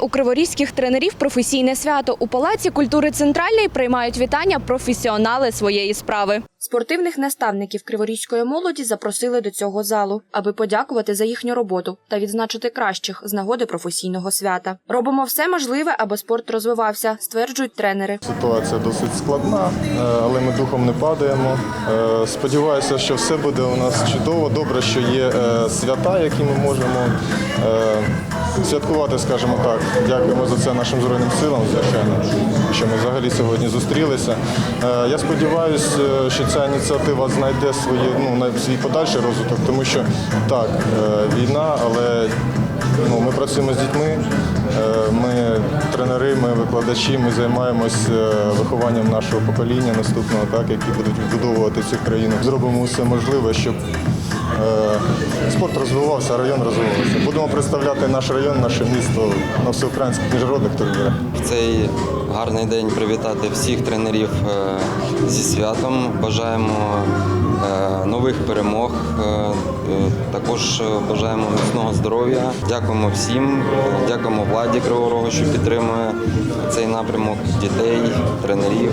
У криворізьких тренерів професійне свято у палаці культури центральної приймають вітання професіонали своєї справи. Спортивних наставників криворізької молоді запросили до цього залу, аби подякувати за їхню роботу та відзначити кращих з нагоди професійного свята. Робимо все можливе, аби спорт розвивався, стверджують тренери. Ситуація досить складна, е, але ми духом не падаємо. Е, Сподіваюся, що все буде у нас чудово. Добре, що є е, свята, які ми можемо святкувати, скажімо так. Дякуємо за це нашим Збройним силам, звичайно, що ми взагалі сьогодні зустрілися. Е, Я сподіваюся, що ця ініціатива знайде свої, ну, свій подальший розвиток, тому що так, е, війна, але ну, ми працюємо з дітьми. Е, Ми тренери, ми викладачі, ми займаємось е, вихованням нашого покоління наступного, так, які будуть відбудовувати цю країну. Зробимо все можливе, щоб е, спорт розвивався, район розвивався. Будемо представляти наш район, наше місто на всеукраїнських міжнародних турнірах. В цей гарний день привітати всіх тренерів е, зі святом. Бажаємо е, нових перемог. Е, Також е, бажаємо міцного здоров'я. Дякуємо всім. Дякуємо владі Кривого Рогу, що підтримує цей напрямок дітей, тренерів,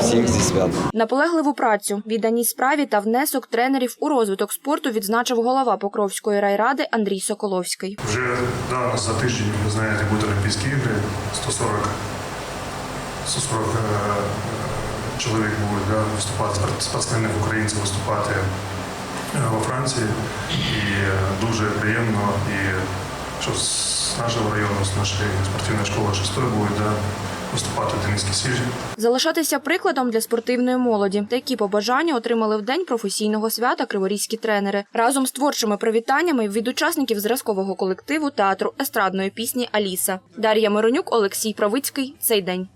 всіх зі святом. Наполегливу працю, відданість справі та внесок тренерів у розвиток спорту відзначив голова Покровської райради Андрій Соколовський. Вже да, за тиждень, ви знаєте, будуть Олімпійські ігри, 140, 140 е, чоловік будуть да, виступати, спорт- спортсменів українців виступати во Франції. І е, дуже приємно, і що з нашого району, з нашої спортивної школи шестої да, виступати тенісські сіжі. Залишатися прикладом для спортивної молоді. Такі побажання отримали в день професійного свята криворізькі тренери разом з творчими привітаннями від учасників зразкового колективу театру естрадної пісні Аліса. Дар'я Миронюк, Олексій Правицький. Цей день.